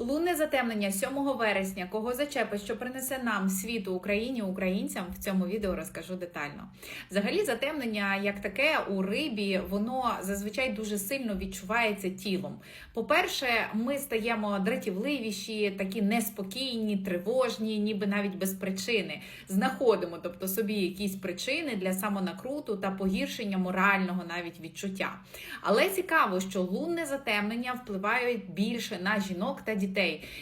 Лунне затемнення 7 вересня, кого зачепить, що принесе нам світу Україні, українцям в цьому відео розкажу детально. Взагалі, затемнення як таке у рибі, воно зазвичай дуже сильно відчувається тілом. По-перше, ми стаємо дратівливіші, такі неспокійні, тривожні, ніби навіть без причини. Знаходимо, тобто собі якісь причини для самонакруту та погіршення морального навіть відчуття. Але цікаво, що лунне затемнення впливає більше на жінок та дітей,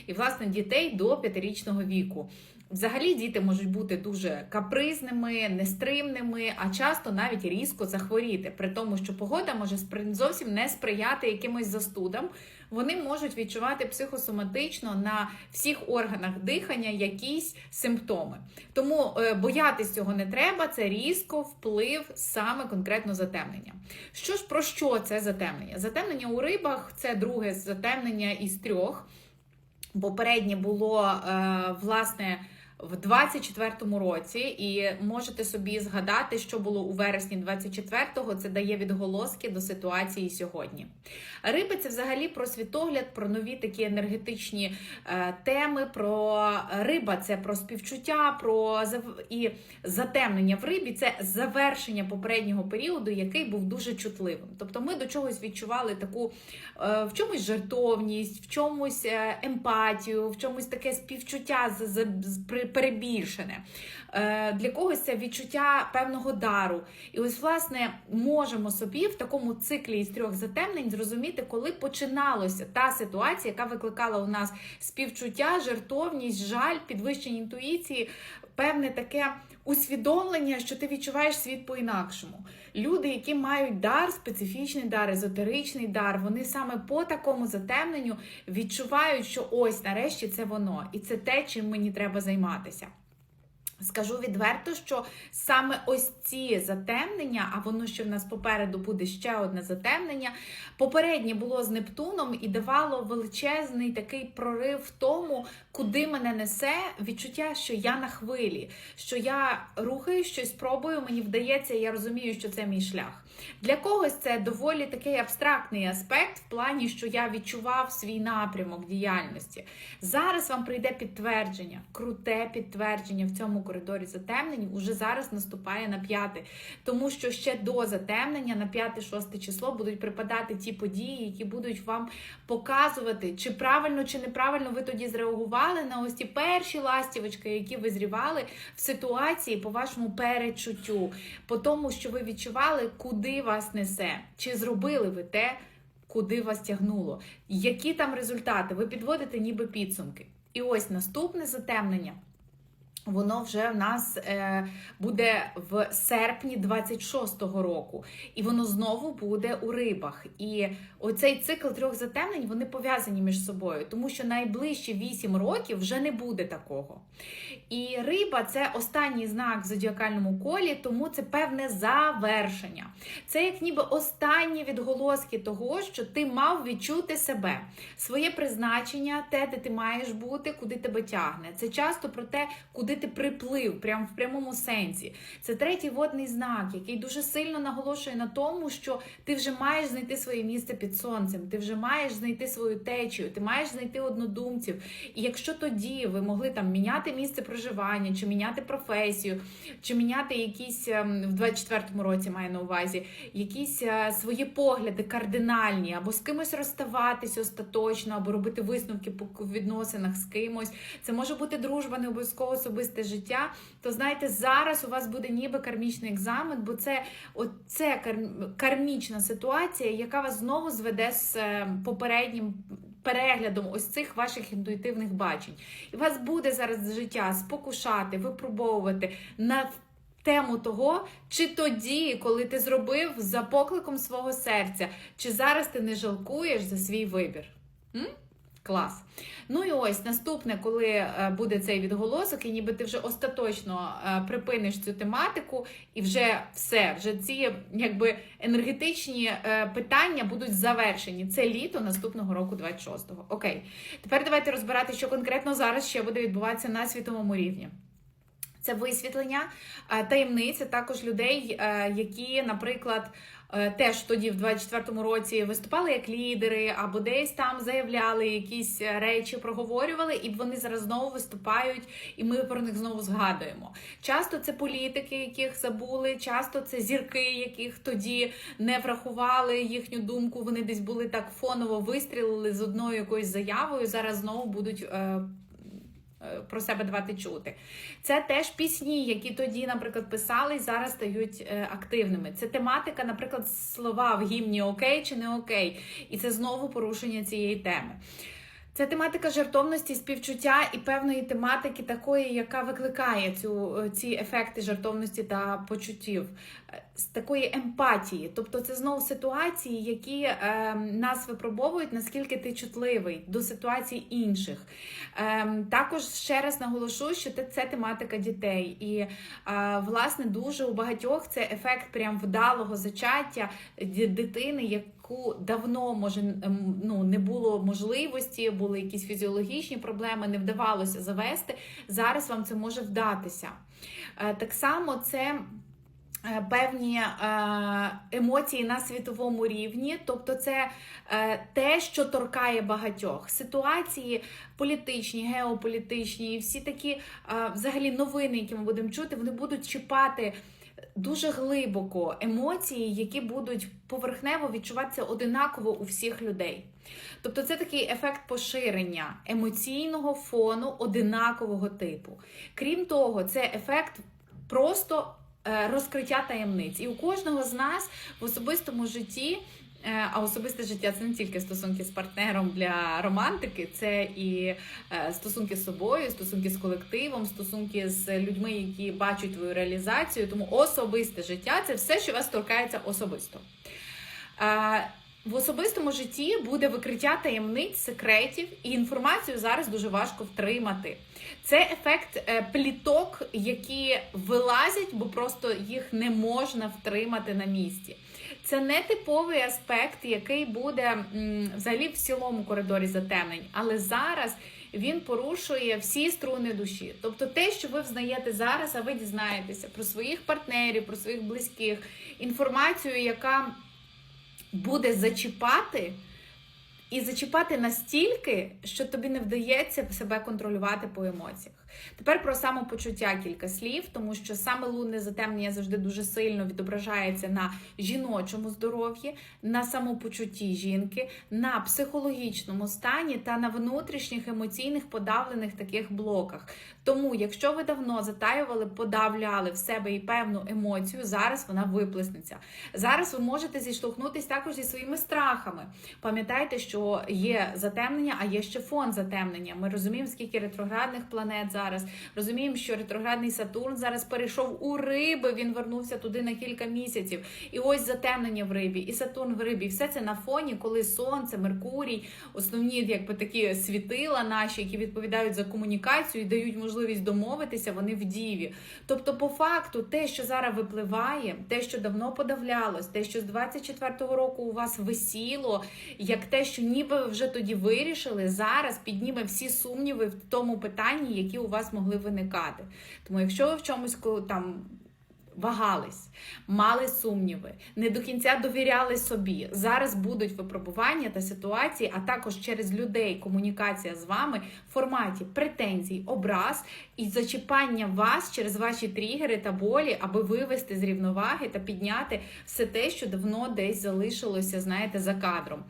і власне дітей до п'ятирічного віку. Взагалі діти можуть бути дуже капризними, нестримними, а часто навіть різко захворіти. При тому, що погода може зовсім не сприяти якимось застудам. Вони можуть відчувати психосоматично на всіх органах дихання якісь симптоми. Тому е, боятись цього не треба. Це різко вплив саме конкретно затемнення. Що ж про що це затемнення? Затемнення у рибах це друге затемнення із трьох. Попереднє було е, власне в 24-му році, і можете собі згадати, що було у вересні 24-го. Це дає відголоски до ситуації сьогодні. Риби це взагалі про світогляд, про нові такі енергетичні е, теми. Про риба це про співчуття, про зав- і затемнення в рибі це завершення попереднього періоду, який був дуже чутливим. Тобто ми до чогось відчували таку е, в чомусь жертовність, в чомусь е, емпатію, в чомусь таке співчуття з- з- з- при- перебільшене. Е, Для когось це відчуття певного дару. І ось, власне, можемо собі в такому циклі із трьох затемнень зрозуміти, коли починалася та ситуація, яка викликала у нас співчуття, жертовність, жаль, підвищення інтуїції, певне таке усвідомлення, що ти відчуваєш світ по-інакшому. Люди, які мають дар, специфічний дар, езотеричний дар, вони саме по такому затемненню відчувають, що ось нарешті це воно, і це те, чим мені треба займатися. Скажу відверто, що саме ось ці затемнення, а воно ще в нас попереду буде ще одне затемнення. Попереднє було з Нептуном і давало величезний такий прорив в тому, куди мене несе відчуття, що я на хвилі, що я рухаю щось, пробую, мені вдається, я розумію, що це мій шлях. Для когось це доволі такий абстрактний аспект, в плані, що я відчував свій напрямок діяльності. Зараз вам прийде підтвердження, круте підтвердження в цьому коридорі затемнень. Уже зараз наступає на п'яте, тому що ще до затемнення на п'яте-шосте число будуть припадати ті події, які будуть вам показувати, чи правильно чи неправильно ви тоді зреагували на ось ті перші ластівочки, які ви зрівали в ситуації по вашому перечуттю, по тому, що ви відчували, куди вас несе, чи зробили ви те, куди вас тягнуло, які там результати, ви підводите ніби підсумки. І ось наступне затемнення. Воно вже в нас е, буде в серпні 26-го року, і воно знову буде у рибах. І оцей цикл трьох затемнень вони пов'язані між собою, тому що найближчі 8 років вже не буде такого. І риба це останній знак в зодіакальному колі, тому це певне завершення. Це як ніби останні відголоски того, що ти мав відчути себе, своє призначення, те, де ти маєш бути, куди тебе тягне. Це часто про те, куди ти приплив, прямо в прямому сенсі. Це третій водний знак, який дуже сильно наголошує на тому, що ти вже маєш знайти своє місце під сонцем, ти вже маєш знайти свою течію, ти маєш знайти однодумців. І якщо тоді ви могли там міняти місце проживання, чи міняти професію, чи міняти якісь ем, в 24-му році маю на увазі, якісь е, свої погляди кардинальні, або з кимось розставатись остаточно, або робити висновки по відносинах з кимось. Це може бути дружба, не обов'язково особисте життя. То знаєте, зараз у вас буде ніби кармічний екзамен, бо це оце кармічна ситуація, яка вас знову зведе з е, попереднім. Переглядом ось цих ваших інтуїтивних бачень. І вас буде зараз життя спокушати, випробовувати на тему того, чи тоді, коли ти зробив за покликом свого серця, чи зараз ти не жалкуєш за свій вибір. М? Клас. Ну і ось наступне, коли е, буде цей відголосок, і ніби ти вже остаточно е, припиниш цю тематику, і вже все, вже ці якби енергетичні е, питання будуть завершені. Це літо наступного року, 26-го. Окей. Тепер давайте розбирати, що конкретно зараз ще буде відбуватися на світовому рівні. Це висвітлення таємниць, а також людей, які, наприклад, теж тоді, в 24-му році, виступали як лідери, або десь там заявляли якісь е, речі, проговорювали, і вони зараз знову виступають, і ми про них знову згадуємо. Часто це політики, яких забули, часто це зірки, яких тоді не врахували їхню думку. Вони десь були так фоново вистрілили з одною якоюсь заявою. Зараз знову будуть. Е, Про себе давати чути. Це теж пісні, які тоді, наприклад, писали і зараз стають е, активними. Це тематика, наприклад, слова в гімні окей чи не окей. І це знову порушення цієї теми. Це тематика жертовності, співчуття і певної тематики, такої, яка викликає цю, ці ефекти жертовності та почуттів, Е, з такої емпатії. Тобто, це знову ситуації, які е, нас випробовують, наскільки ти чутливий до ситуацій інших. Е, також ще раз наголошу, що це, тематика дітей. І е, власне дуже у багатьох це ефект прям вдалого зачаття дитини, яку давно може ем, ну, не було можливості, були якісь фізіологічні проблеми, не вдавалося завести. Зараз вам це може вдатися. Е, Так само це. е, Певні е, емоції на світовому рівні, тобто це те, що торкає багатьох ситуації політичні, геополітичні, і всі такі взагалі новини, які ми будемо чути, вони будуть чіпати дуже глибоко емоції, які будуть поверхнево відчуватися одинаково у всіх людей. Тобто це такий ефект поширення емоційного фону одинакового типу. Крім того, це ефект просто е, розкриття таємниць. І у кожного з нас в особистому житті. Е, А особисте життя це не тільки стосунки з партнером для романтики, це і е, стосунки з собою, стосунки з колективом, стосунки з людьми, які бачать твою реалізацію. Тому особисте життя це все, що вас торкається особисто. Е, В особистому житті буде викриття таємниць, секретів, і інформацію зараз дуже важко втримати. Це ефект е, пліток, які вилазять, бо просто їх не можна втримати на місці. Це не типовий аспект, який буде взагалі в цілому коридорі затемнень, але зараз він порушує всі струни душі. Тобто те, що ви взнаєте зараз, а ви дізнаєтеся про своїх партнерів, про своїх близьких, інформацію, яка буде зачіпати. І зачіпати настільки, що тобі не вдається себе контролювати по емоціях. Тепер про самопочуття кілька слів, тому що саме лунне затемнення завжди дуже сильно відображається на жіночому здоров'ї, на самопочутті жінки, на психологічному стані та на внутрішніх емоційних подавлених таких блоках. Тому, якщо ви давно затаювали, подавляли в себе і певну емоцію, зараз вона виплеснеться. Зараз ви можете зіштовхнутися також зі своїми страхами. Пам'ятайте, що є затемнення, а є ще фон затемнення. Ми розуміємо, скільки ретроградних планет зараз. Розуміємо, що ретроградний Сатурн зараз перейшов у риби, він вернувся туди на кілька місяців. І ось затемнення в рибі, і Сатурн в рибі. Все це на фоні, коли Сонце, Меркурій, основні якби такі світила наші, які відповідають за комунікацію і дають можливість домовитися, вони в діві. Тобто, по факту, те, що зараз випливає, те, що давно подавлялось, те, що з 24-го року у вас висіло, як те, що ніби ви вже тоді вирішили, зараз підніме всі сумніви в тому питанні, які у вас могли виникати. Тому, якщо ви в чомусь там. Вагались, мали сумніви, не до кінця довіряли собі. Зараз будуть випробування та ситуації, а також через людей комунікація з вами в форматі претензій, образ і зачіпання вас через ваші тригери та болі, аби вивести з рівноваги та підняти все те, що давно десь залишилося, знаєте, за кадром.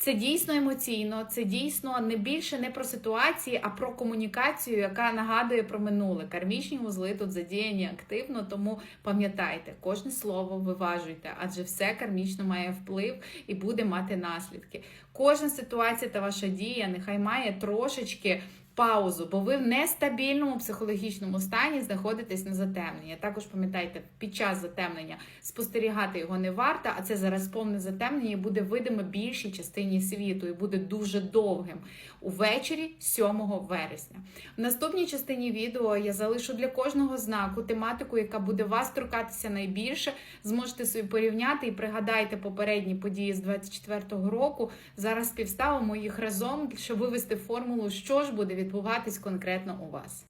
Це дійсно емоційно, це дійсно не більше не про ситуації, а про комунікацію, яка нагадує про минуле. Кармічні вузли тут задіяні активно, тому пам'ятайте, кожне слово виважуйте, адже все кармічно має вплив і буде мати наслідки. Кожна ситуація та ваша дія нехай має трошечки. Паузу, бо ви в нестабільному психологічному стані знаходитесь на затемненні. Також пам'ятайте, під час затемнення спостерігати його не варто, а це зараз повне затемнення буде видиме більшій частині світу і буде дуже довгим увечері 7 вересня. В наступній частині відео я залишу для кожного знаку тематику, яка буде вас торкатися найбільше. Зможете собі порівняти і пригадайте попередні події з 24-го року. Зараз співставимо їх разом, щоб вивести формулу, що ж буде відбуватись конкретно у вас.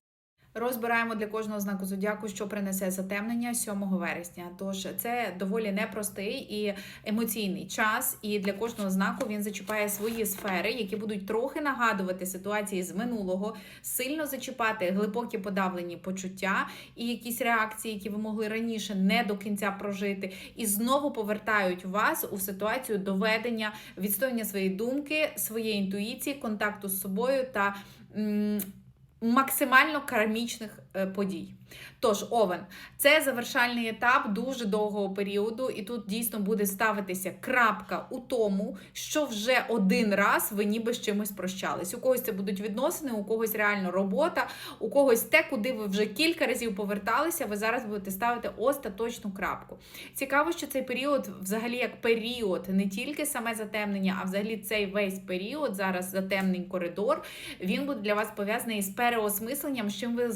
Розбираємо для кожного знаку зодіаку, що принесе затемнення 7 вересня. Тож це доволі непростий і емоційний час. І для кожного знаку він зачіпає свої сфери, які будуть трохи нагадувати ситуації з минулого, сильно зачіпати глибокі подавлені почуття і якісь реакції, які ви могли раніше не до кінця прожити, і знову повертають вас у ситуацію доведення, відстояння своєї думки, своєї інтуїції, контакту з собою та. Максимально кармічних подій. Тож, Овен, це завершальний етап дуже довгого періоду, і тут дійсно буде ставитися крапка у тому, що вже один раз ви ніби з чимось прощались. У когось це будуть відносини, у когось реально робота, у когось те, куди ви вже кілька разів поверталися, ви зараз будете ставити остаточну крапку. Цікаво, що цей період, взагалі, як період, не тільки саме затемнення, а взагалі цей весь період, зараз затемнень коридор, він буде для вас пов'язаний з переосмисленням, з чим ви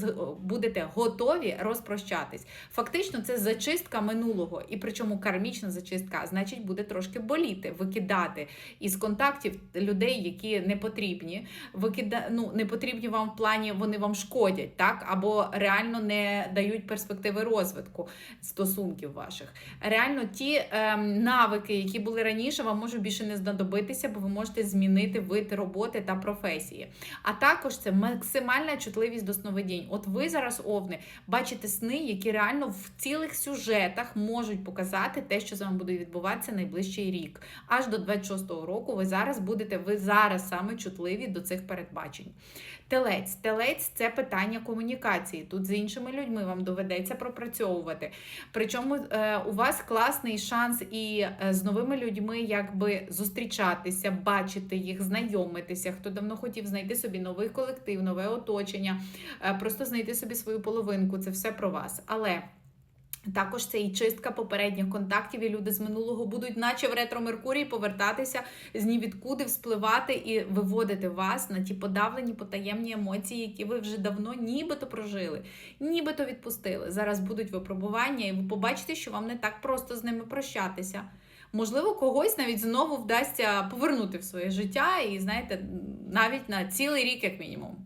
будете готові розпрощатись. Фактично, це зачистка минулого, і причому кармічна зачистка, значить, буде трошки боліти, викидати із контактів людей, які не потрібні, викида... ну, не потрібні вам в плані, вони вам шкодять, так? або реально не дають перспективи розвитку стосунків ваших. Реально, ті ем, навики, які були раніше, вам можуть більше не знадобитися, бо ви можете змінити вид роботи та професії. А також це максимальна чутливість до сновидінь. От ви зараз, овни, бачите сни, які реально в цілих сюжетах можуть показати те, що з вами буде відбуватися найближчий рік. Аж до 26-го року ви зараз будете, ви зараз саме чутливі до цих передбачень. Телець. Телець це питання комунікації. Тут з іншими людьми вам доведеться пропрацьовувати. Причому е, у вас класний шанс і е, з новими людьми якби зустрічатися, бачити їх, знайомитися. Хто давно хотів знайти собі новий колектив, нове оточення, е, просто знайти собі свою половинку. Це все про вас. Але. Також це і чистка попередніх контактів, і люди з минулого будуть, наче в ретро Меркурій, повертатися з нівідкуди, вспливати і виводити вас на ті подавлені, потаємні емоції, які ви вже давно нібито прожили, нібито відпустили. Зараз будуть випробування, і ви побачите, що вам не так просто з ними прощатися. Можливо, когось навіть знову вдасться повернути в своє життя, і знаєте, навіть на цілий рік, як мінімум.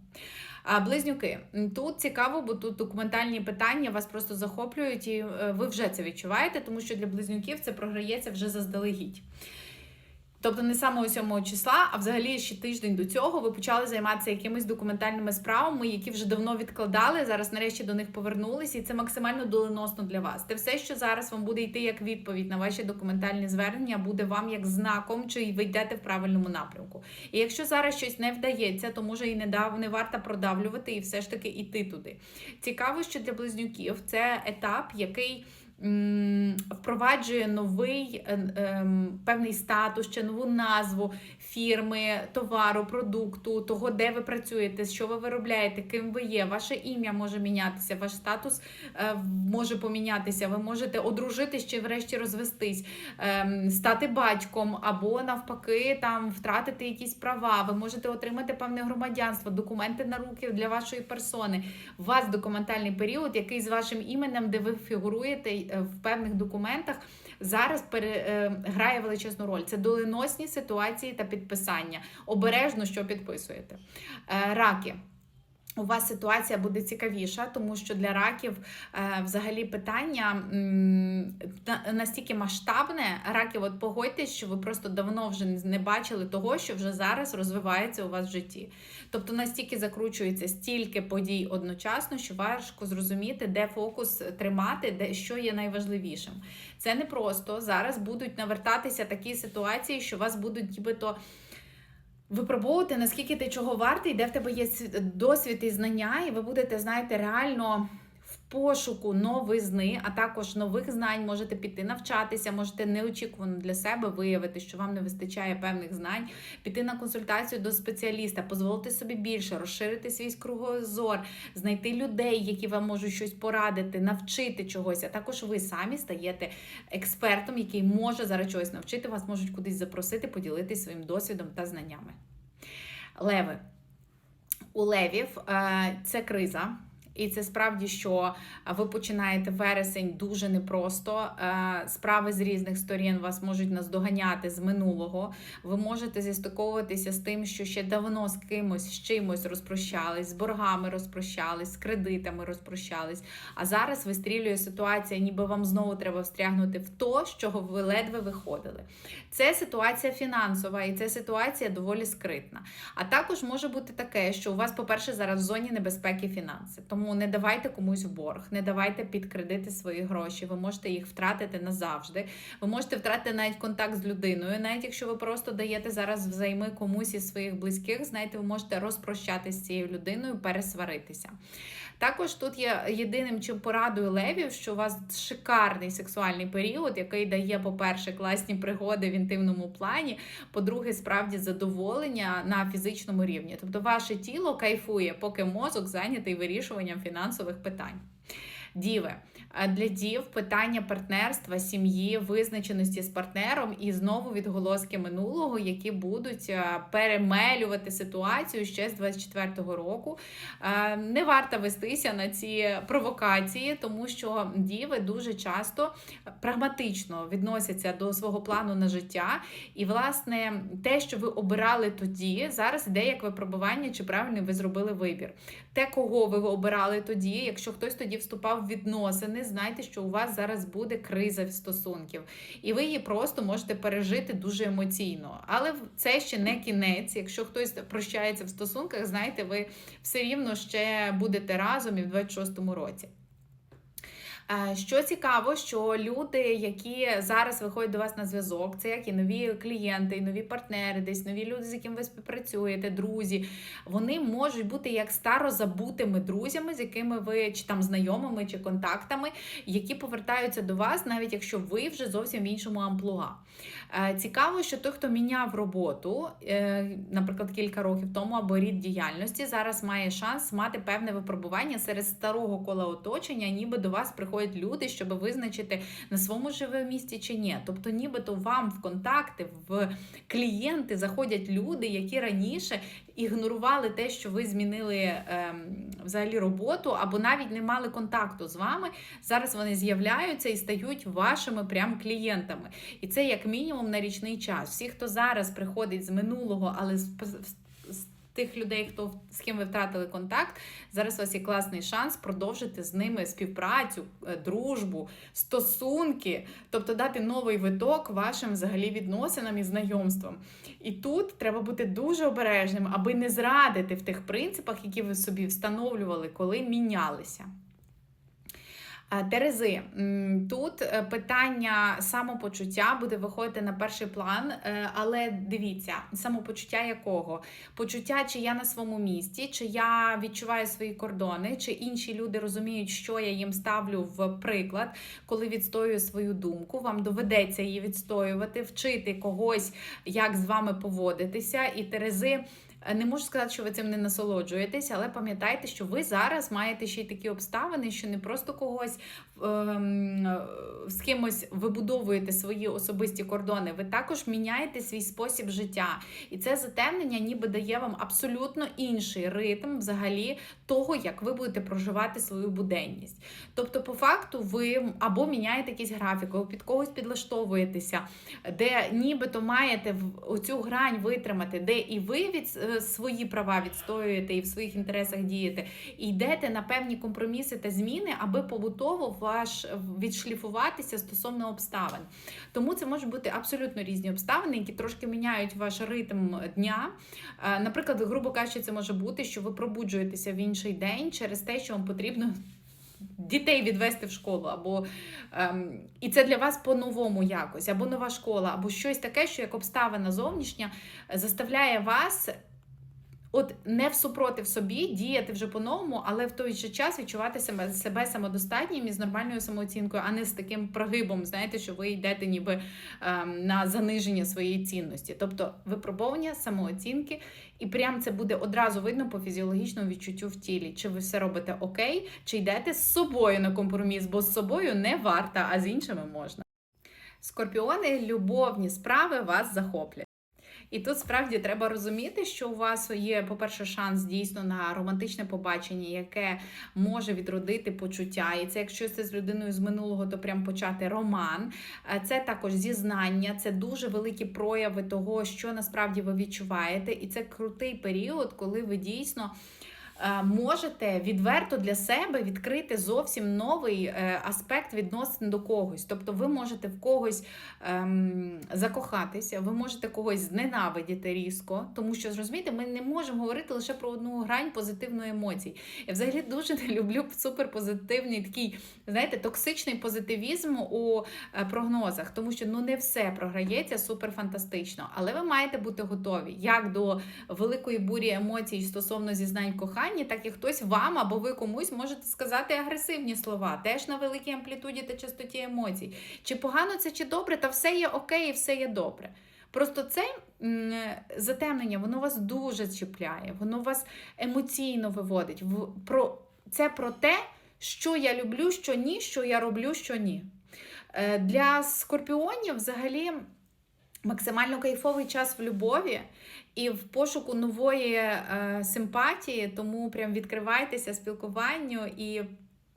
Близнюки, тут цікаво, бо тут документальні питання вас просто захоплюють, і е, ви вже це відчуваєте, тому що для близнюків це програється вже заздалегідь. Тобто не самого 7 числа, а взагалі ще тиждень до цього ви почали займатися якимись документальними справами, які вже давно відкладали. Зараз нарешті до них повернулися, і це максимально доленосно для вас. Те все, що зараз вам буде йти як відповідь на ваші документальні звернення, буде вам як знаком, чи ви йдете в правильному напрямку. І якщо зараз щось не вдається, то може і не дав не варто продавлювати і все ж таки йти туди. Цікаво, що для близнюків це етап, який. Впроваджує новий ем, певний статус, ще нову назву фірми, товару, продукту, того, де ви працюєте, що ви виробляєте, ким ви є. Ваше ім'я може мінятися, ваш статус е, може помінятися. Ви можете одружитись чи врешті розвестись, ем, стати батьком, або навпаки, там втратити якісь права. Ви можете отримати певне громадянство, документи на руки для вашої персони. У вас документальний період, який з вашим іменем, де ви фігуруєте е, в певних документах, зараз е, грає величезну роль. Це доленосні ситуації та підписання. Обережно, що підписуєте. Е, раки. У вас ситуація буде цікавіша, тому що для раків е, взагалі питання настільки масштабне. Раків, от погодьтесь, що ви просто давно вже не бачили того, що вже зараз розвивається у вас в житті. Тобто настільки закручується стільки подій одночасно, що важко зрозуміти, де фокус тримати, де що є найважливішим. Це не просто зараз будуть навертатися такі ситуації, що вас будуть нібито. Випробовувати, наскільки ти чого вартий, де в тебе є сві- досвід і знання, і ви будете, знаєте, реально пошуку новизни, а також нових знань можете піти навчатися, можете неочікувано для себе виявити, що вам не вистачає певних знань, піти на консультацію до спеціаліста, дозволити собі більше, розширити свій кругозор, знайти людей, які вам можуть щось порадити, навчити чогось. А також ви самі стаєте експертом, який може зараз чогось навчити, вас можуть кудись запросити, поділитися своїм досвідом та знаннями. Леви. У левів е, це криза. І це справді, що ви починаєте вересень дуже непросто. Справи з різних сторін вас можуть наздоганяти з минулого. Ви можете зістиковуватися з тим, що ще давно з кимось, з чимось розпрощались, з боргами розпрощались, з кредитами розпрощались. А зараз вистрілює ситуація, ніби вам знову треба встрягнути в то, з чого ви ледве виходили. Це ситуація фінансова, і це ситуація доволі скритна. А також може бути таке, що у вас, по-перше, зараз в зоні небезпеки фінанси. Тому не давайте комусь в борг, не давайте під кредити свої гроші. Ви можете їх втратити назавжди. Ви можете втратити навіть контакт з людиною, навіть якщо ви просто даєте зараз взайми комусь із своїх близьких, знаєте, ви можете розпрощатися з цією людиною, пересваритися. Також тут є єдиним чим порадую левів, що у вас шикарний сексуальний період, який дає, по-перше, класні пригоди в інтимному плані, по-друге, справді задоволення на фізичному рівні. Тобто ваше тіло кайфує, поки мозок зайнятий вирішуванням фінансових питань. Діви. Для дів питання партнерства, сім'ї, визначеності з партнером і знову відголоски минулого, які будуть перемелювати ситуацію ще з 24-го року. Не варто вестися на ці провокації, тому що діви дуже часто прагматично відносяться до свого плану на життя. І, власне, те, що ви обирали тоді, зараз іде як випробування, чи правильно ви зробили вибір. Те, кого ви обирали тоді, якщо хтось тоді вступав в відносини, знайте, що у вас зараз буде криза в стосунків, і ви її просто можете пережити дуже емоційно. Але це ще не кінець. Якщо хтось прощається в стосунках, знаєте, ви все рівно ще будете разом і в 26-му році. Що цікаво, що люди, які зараз виходять до вас на зв'язок, це як і нові клієнти, і нові партнери, десь нові люди, з якими ви співпрацюєте, друзі, вони можуть бути як старозабутими друзями, з якими ви чи там знайомими, чи контактами, які повертаються до вас, навіть якщо ви вже зовсім в іншому амплуа. Е, цікаво, що той, хто міняв роботу, е, наприклад, кілька років тому або рід діяльності, зараз має шанс мати певне випробування серед старого кола оточення, ніби до вас приходять приходять люди, щоб визначити на своєму живе місці чи ні. Тобто, нібито вам в контакти, в клієнти заходять люди, які раніше ігнорували те, що ви змінили е, взагалі роботу, або навіть не мали контакту з вами. Зараз вони з'являються і стають вашими прям клієнтами. І це як мінімум на річний час. Всі, хто зараз приходить з минулого, але з тих людей, хто з ким ви втратили контакт, зараз у вас є класний шанс продовжити з ними співпрацю, е, дружбу, стосунки, тобто дати новий виток вашим взагалі відносинам і знайомствам. І тут треба бути дуже обережним, аби не зрадити в тих принципах, які ви собі встановлювали, коли мінялися. Терези, тут е, питання самопочуття буде виходити на перший план, е, але дивіться, самопочуття якого? Почуття, чи я на своєму місці, чи я відчуваю свої кордони, чи інші люди розуміють, що я їм ставлю в приклад, коли відстоюю свою думку. Вам доведеться її відстоювати, вчити когось, як з вами поводитися, і Терези. Е, не можу сказати, що ви цим не насолоджуєтесь, але пам'ятайте, що ви зараз маєте ще й такі обставини, що не просто когось ем, з кимось вибудовуєте свої особисті кордони, ви також міняєте свій спосіб життя. І це затемнення ніби дає вам абсолютно інший ритм взагалі того, як ви будете проживати свою буденність. Тобто, по факту, ви або міняєте якийсь графік, або під когось підлаштовуєтеся, де нібито маєте оцю грань витримати, де і ви від е, свої права відстоюєте і в своїх інтересах дієте, і йдете на певні компроміси та зміни, аби побутово ваш відшліфуватися стосовно обставин. Тому це можуть бути абсолютно різні обставини, які трошки міняють ваш ритм дня. Е, наприклад, грубо кажучи, це може бути, що ви пробуджуєтеся в інший день через те, що вам потрібно. Дітей відвести в школу, або ем, і це для вас по-новому якось, або нова школа, або щось таке, що як обставина зовнішня заставляє вас От не всупротив собі діяти вже по-новому, але в той же час відчувати себе себе самодостатнім і з нормальною самооцінкою, а не з таким прогибом, знаєте, що ви йдете ніби ем, на заниження своєї цінності. Тобто випробовування самооцінки, і прям це буде одразу видно по фізіологічному відчуттю в тілі. Чи ви все робите окей, чи йдете з собою на компроміс, бо з собою не варта, а з іншими можна. Скорпіони, любовні справи вас захоплять. І тут справді треба розуміти, що у вас є, по-перше, шанс дійсно на романтичне побачення, яке може відродити почуття. І це, якщо це з людиною з минулого, то прям почати роман. Е, Це також зізнання, це дуже великі прояви того, що насправді ви відчуваєте. І це крутий період, коли ви дійсно. Е, Можете відверто для себе відкрити зовсім новий е, аспект відносин до когось. Тобто ви можете в когось ем, закохатися, ви можете когось зненавидіти різко, тому що розумієте, ми не можемо говорити лише про одну грань позитивної емоцій. Я взагалі дуже не люблю суперпозитивний такий, знаєте, токсичний позитивізм у е, прогнозах, тому що ну не все програється суперфантастично, але ви маєте бути готові як до великої бурі емоцій стосовно зізнань в коханні, так і хтось вам або ви комусь можете сказати агресивні слова, теж на великій амплітуді та частоті емоцій. Чи погано це, чи добре, та все є окей, і все є добре. Просто це затемнення, воно вас дуже чіпляє, воно вас емоційно виводить. Про, це про те, що я люблю, що ні, що я роблю, що ні. Е, Для скорпіонів взагалі максимально кайфовий час в любові і в пошуку нової е, симпатії, тому прям відкривайтеся спілкуванню і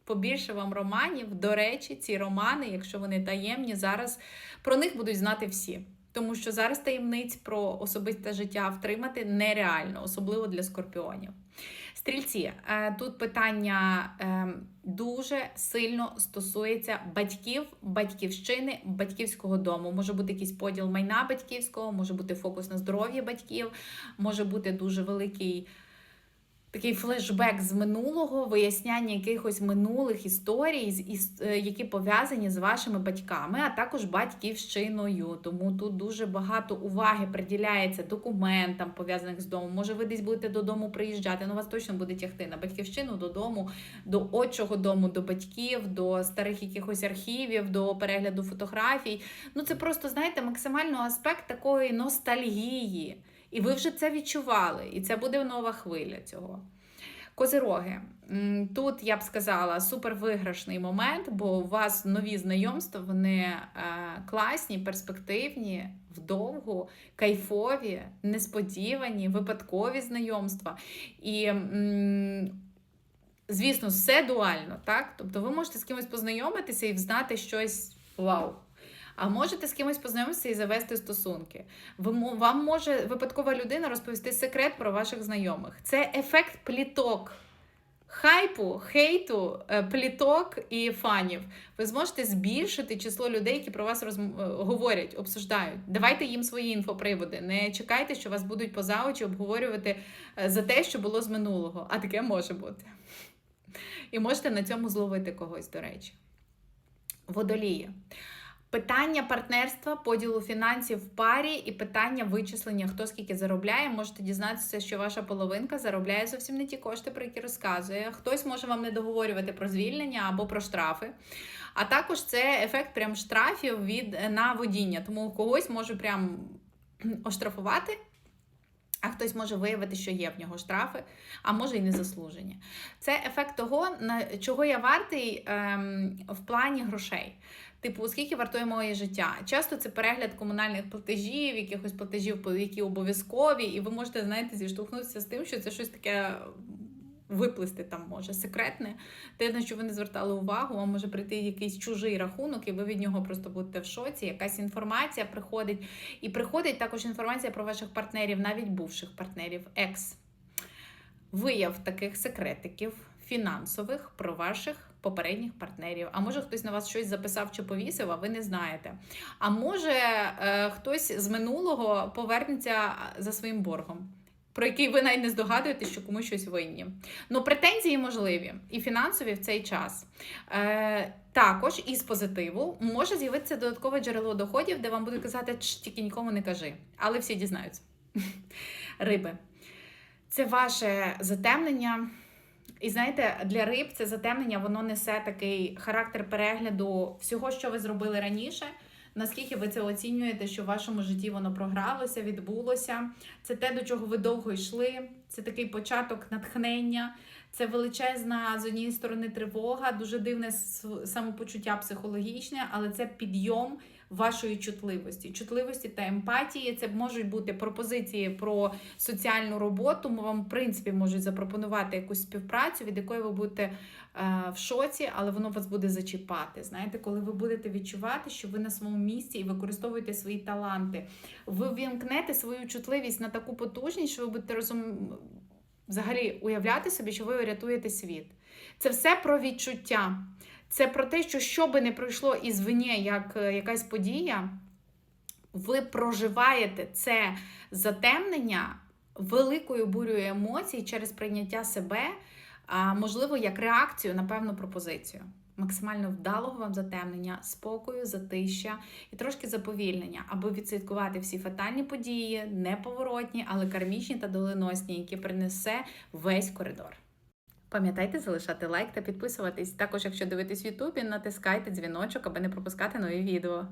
побільше вам романів. До речі, ці романи, якщо вони таємні, зараз про них будуть знати всі. Тому що зараз таємниць про особисте життя втримати нереально, особливо для скорпіонів. Стрільці, е, тут питання е, дуже сильно стосується батьків, батьківщини, батьківського дому. Може бути якийсь поділ майна батьківського, може бути фокус на здоров'я батьків, може бути дуже великий. Такий флешбек з минулого, виясняння якихось минулих історій, е, які пов'язані з вашими батьками, а також батьківщиною. Тому тут дуже багато уваги приділяється документам, пов'язаних з домом. Може, ви десь будете додому приїжджати, ну вас точно буде тягти на батьківщину, додому, до отчого дому, до батьків, до старих якихось архівів, до перегляду фотографій. Ну це просто, знаєте, максимально аспект такої ностальгії. І ви вже це відчували, і це буде нова хвиля цього. Козироги. Тут я б сказала супервиграшний момент, бо у вас нові знайомства, вони е, класні, перспективні, вдовгу, кайфові, несподівані, випадкові знайомства. І, звісно, все дуально, так? Тобто ви можете з кимось познайомитися і взнати щось вау. А можете з кимось познайомитися і завести стосунки. Вам може випадкова людина розповісти секрет про ваших знайомих. Це ефект пліток. Хайпу, хейту, е, пліток і фанів. Ви зможете збільшити число людей, які про вас розм... е, говорять, обсуждають. Давайте їм свої інфоприводи. Не чекайте, що вас будуть поза очі обговорювати е, за те, що було з минулого. А таке може бути. І можете на цьому зловити когось, до речі. Водолії. Питання партнерства, поділу фінансів в парі і питання вичислення, хто скільки заробляє. Можете дізнатися, що ваша половинка заробляє зовсім не ті кошти, про які розказує. Хтось може вам не договорювати про звільнення або про штрафи. А також це ефект прям штрафів від на водіння. Тому когось може прям оштрафувати. А хтось може виявити, що є в нього штрафи, а може і незаслужені. Це ефект того, на чого я вартий ем, в плані грошей. Типу, скільки вартує моє життя? Часто це перегляд комунальних платежів, якихось платежів, які обов'язкові, і ви можете, знаєте, зіштовхнутися з тим, що це щось таке виплисти там може секретне, те, на що ви не звертали увагу, вам може прийти якийсь чужий рахунок, і ви від нього просто будете в шоці. Якась інформація приходить. І приходить також інформація про ваших партнерів, навіть бувших партнерів, екс. Вияв таких секретиків фінансових про ваших попередніх партнерів. А може хтось на вас щось записав чи повісив, а ви не знаєте. А може е, хтось з минулого повернеться за своїм боргом. Про який ви навіть не здогадуєтесь, що комусь щось винні. Ну, претензії можливі і фінансові в цей час. Е, також із позитиву може з'явитися додаткове джерело доходів, де вам будуть казати, «Чш, тільки нікому не кажи. Але всі дізнаються. Риби. Це ваше затемнення. І знаєте, для риб це затемнення воно несе такий характер перегляду всього, що ви зробили раніше. Наскільки ви це оцінюєте, що в вашому житті воно програлося, відбулося? Це те, до чого ви довго йшли. Це такий початок натхнення, це величезна з однієї сторони тривога, дуже дивне самопочуття психологічне, але це підйом вашої чутливості. Чутливості та емпатії це можуть бути пропозиції про соціальну роботу. Вам, в принципі, можуть запропонувати якусь співпрацю, від якої ви будете в шоці, але воно вас буде зачіпати. Знаєте, коли ви будете відчувати, що ви на своєму місці і використовуєте свої таланти, ви вімкнете свою чутливість на таку потужність, що ви будете розум... взагалі уявляти собі, що ви рятуєте світ. Це все про відчуття. Це про те, що що би не пройшло ізвині, як е, якась подія, ви проживаєте це затемнення великою бурою емоцій через прийняття себе, а, можливо, як реакцію на певну пропозицію. Максимально вдалого вам затемнення, спокою, затища і трошки заповільнення, аби відслідкувати всі фатальні події, неповоротні, але кармічні та доленосні, які принесе весь коридор. Пам'ятайте залишати лайк та підписуватись. Також, якщо дивитесь в Ютубі, натискайте дзвіночок, аби не пропускати нові відео.